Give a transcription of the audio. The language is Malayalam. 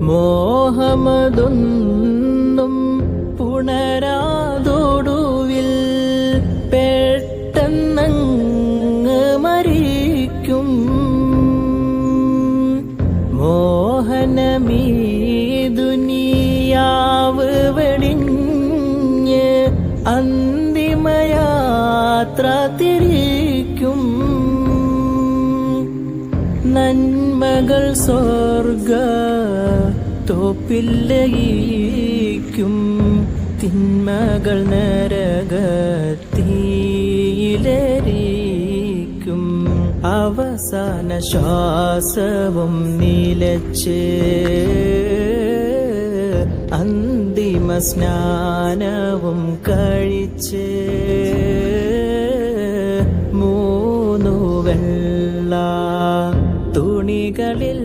മോഹമതൊന്നും പുണരാതൊടുവിൽ പെട്ടെന്നങ്ങ് മരിക്കും. മോഹനമീ ദുനിയാവ് വെടിഞ്ഞ് അന്തിമയാത്ര തിരിക്കും. നന്മകൾ സ്വർഗ തോപ്പില്ലയിക്കും തിന്മകൾ നരകത്തിയിലരിക്കും അവസാന ശ്വാസവും നിലച്ച് അന്തിമ സ്നാനവും കഴിച്ച് മൂന്നു വെള്ള തുണികളിൽ